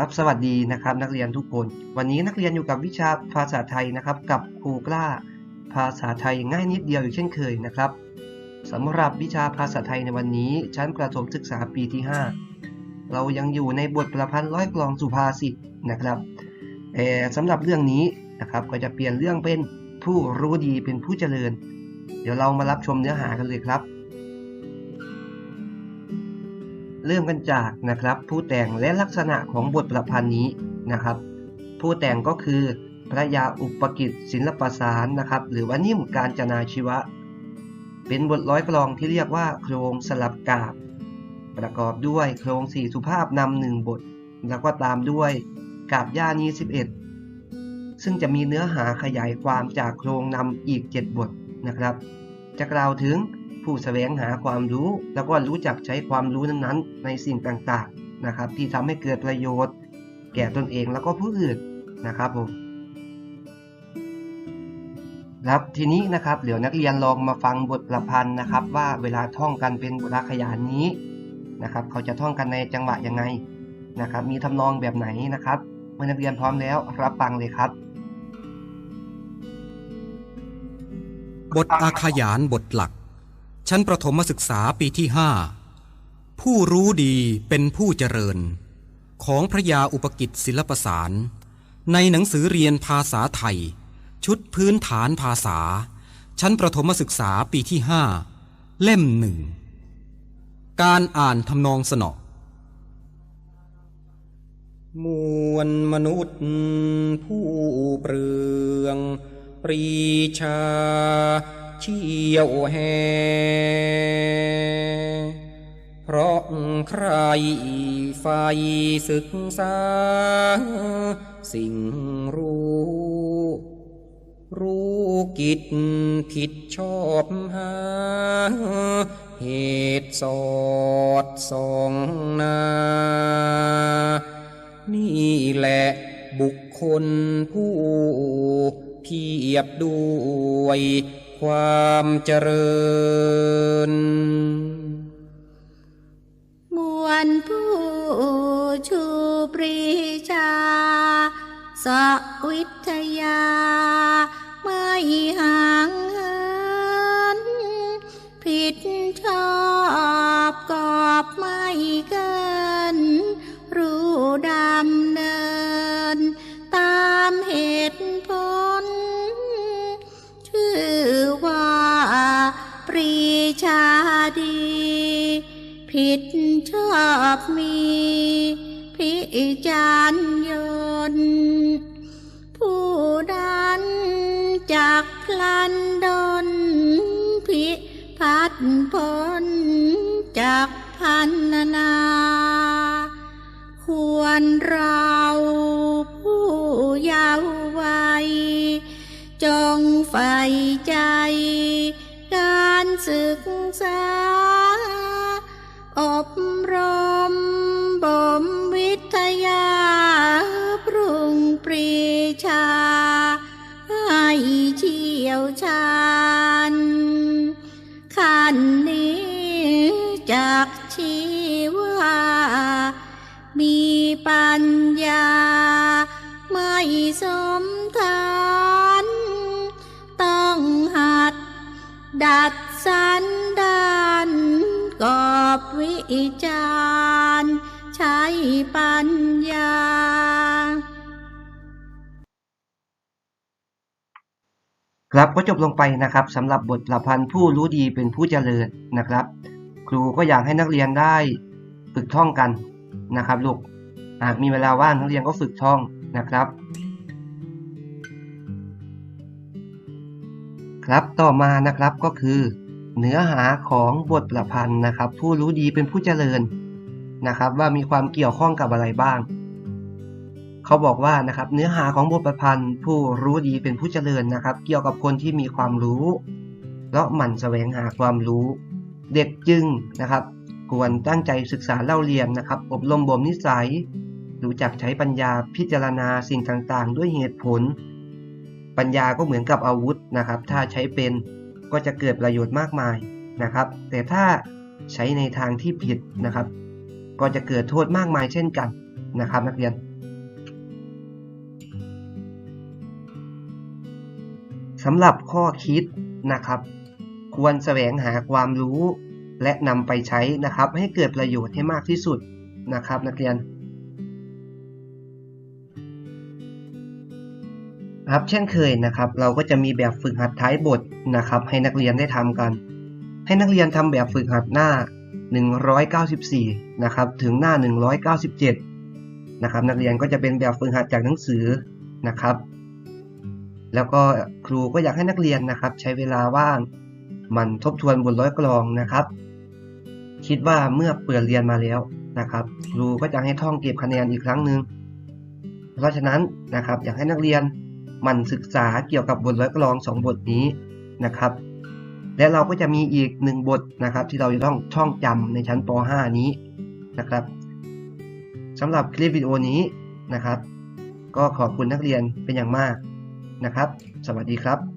ครับสวัสดีนะครับนักเรียนทุกคน วันนี้นักเรียนอยู่กับวิชาภาษาไทยนะครับ กับครูกล้า ภาษาไทยง่ายนิดเดียวอยู่เช่นเคยนะครับสำหรับวิชาภาษาไทยในวันนี้ชั้นประถมศึกษาปีที่ 5 เรายังอยู่ในบทประพันธ์ร้อยกลองสุภาษิตนะครับสำหรับเรื่องนี้นะครับก็จะเปลี่ยนเรื่องเป็นผู้รู้ดีเป็นผู้เจริญ เดี๋ยวเรามารับชมเนื้อหากันเลยครับ เริ่มกันจากนะครับผู้แต่งและลักษณะของบทประพันธ์นี้นะครับ ผู้แต่งก็คือพระยาอุปกิจศิลปสารนะครับ หรือว่านิ่มการจนาชีวะ เป็นบทร้อยกลองที่เรียกว่าโครงสลับกาบ ประกอบด้วยโครงสี่สุภาพนำหนึ่งบท แล้วก็ตามด้วยกาบย่านี้ 11 ซึ่งจะมีเนื้อหาขยายความจากโครงนำอีก 7 บทนะครับ จะกล่าวถึง ผู้แสวงหาความรู้ แล้วก็รู้จักใช้ความรู้นั้นๆ ในสิ่งต่างๆนะครับ ที่ทำให้เกิดประโยชน์ แก่ตนเองแล้วก็ผู้อื่นนะครับผมครับทีนี้นะครับเดี๋ยวนักเรียนลองมาฟังบทประพันธ์นะครับ ว่าเวลาท่องกันเป็นบทขยานนี้นะครับ เขาจะท่องกันในจังหวะยังไงนะครับ มีทำนองแบบไหนนะครับเมื่อนักเรียนพร้อมแล้วรับฟังเลยครับ บทอาขยานบทหลัก ชั้นประถมศึกษาปีที่ห้าผู้รู้ดีเป็นผู้เจริญ ของพระยาอุปกิจศิลปสาร ในหนังสือเรียนภาษาไทย ชุดพื้นฐานภาษา ชั้นประถมศึกษาปีที่ห้าเล่มหนึ่งการอ่านทำนองสนอมวลมนุษย์ผู้เปลือง ปรีชา เชี่ยวแหเพราะใครไฟศึกษา สิ่งรู้ รู้กิจผิดชอบหา เหตุสอดสองนา นี่แหละบุคคลผู้เทียบด้วย ความเจริญ มวลผู้ชูปรีชาสะ ผิดชอบมีพิจารยนผู้นั้นจากพลันดนพิพัดพลจากพันนา อบรมบ่มวิทยาปรุงปรีชา ให้เชี่ยวชาญขันนี้จากชีว่ามีปัญญา ไม่สมทานต้องหัดดัดสันดา กอบวิจารณ์ใช้ปัญญา ครับก็จบลงไปนะครับสำหรับบทประพันธ์ผู้รู้ดีเป็นผู้เจริญนะครับ ครูก็อยากให้นักเรียนได้ฝึกท่องกันนะครับลูกหากมีเวลาว่างนักเรียนก็ฝึกท่องนะครับ ครับต่อมานะครับก็คือ เนื้อหาของบทประพันธ์นะครับ ผู้รู้ดีเป็นผู้เจริญนะครับ ว่ามีความเกี่ยวข้องกับอะไรบ้าง เขาบอกว่านะครับเนื้อหาของบทประพันธ์ ผู้รู้ดีเป็นผู้เจริญนะครับ เกี่ยวกับคนที่มีความรู้และหมั่นแสวงหาความรู้ เด็กจึงนะครับควรตั้งใจศึกษาเล่าเรียนนะครับ อบรมบ่มนิสัย รู้จักใช้ปัญญาพิจารณาสิ่งต่างๆ ด้วยเหตุผล ปัญญาก็เหมือนกับอาวุธนะครับ ถ้าใช้เป็น ก็จะเกิดประโยชน์มากมายนะครับ แต่ถ้าใช้ในทางที่ผิดนะครับ ก็จะเกิดโทษมากมายเช่นกันนะครับ นักเรียน สำหรับข้อคิดนะครับ ควรแสวงหาความรู้และนำไปใช้นะครับ ให้เกิดประโยชน์ให้มากที่สุดนะครับ นักเรียน ครับเช่นเคยนะครับ เราก็จะมีแบบฝึกหัดท้ายบทนะครับ ให้นักเรียนได้ทำกัน ให้นักเรียนทำแบบฝึกหัดหน้า 194 นะครับ ถึงหน้า 197 นะครับ นักเรียนก็จะเป็นแบบฝึกหัดจากหนังสือนะครับ แล้วก็ครูก็อยากให้นักเรียนนะครับ ใช้เวลาว่างมันทบทวนบทร้อยกลองนะครับ คิดว่าเมื่อเปิดเรียนมาแล้วนะครับ ครูก็จะให้ท่องเก็บคะแนนอีกครั้งหนึ่งเพราะฉะนั้นนะครับอยากให้นักเรียน มันศึกษาเกี่ยวกับบทร้อยกลองสองบทนี้นะครับ และเราก็จะมีอีกหนึ่งบทนะครับ ที่เราจะต้องท่องจำในชั้นป .5 นี้นะครับสำหรับคลิปวิดีโอนี้นะครับ ก็ขอบคุณนักเรียนเป็นอย่างมากนะครับ สวัสดีครับ